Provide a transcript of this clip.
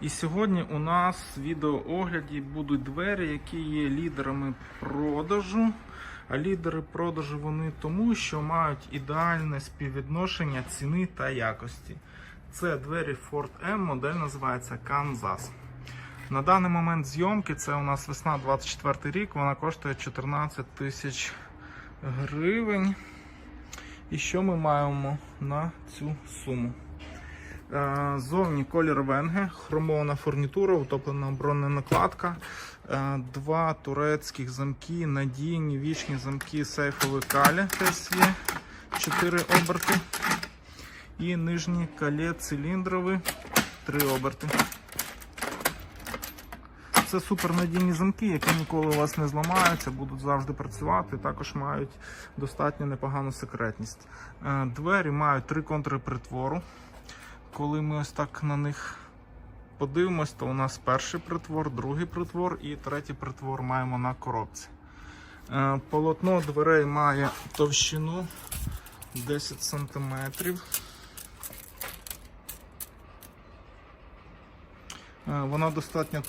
І сьогодні у нас в відеоогляді будуть двері, які є лідерами продажу. А лідери продажу вони тому, що мають ідеальне співвідношення ціни та якості. Це двері Ford M, модель називається Kansas. На даний момент зйомки це у нас весна 24 рік, вона коштує 14 тисяч гривень. І що ми маємо на цю суму? Е, Зовні колір венге, хромована фурнітура, утоплена бронна накладка, е, два турецьких замки, надійні вічні замки сейфові калі є 4 оберти. І нижнє калє циліндрове 3 оберти. Це супернадійні замки, які ніколи у вас не зламаються, будуть завжди працювати. Також мають достатньо непогану секретність. Е, Двері мають три контури притвору. Коли ми ось так на них подивимось, то у нас перший притвор, другий притвор і третій притвор маємо на коробці. Е, Полотно дверей має товщину 10 см. Вона достатньо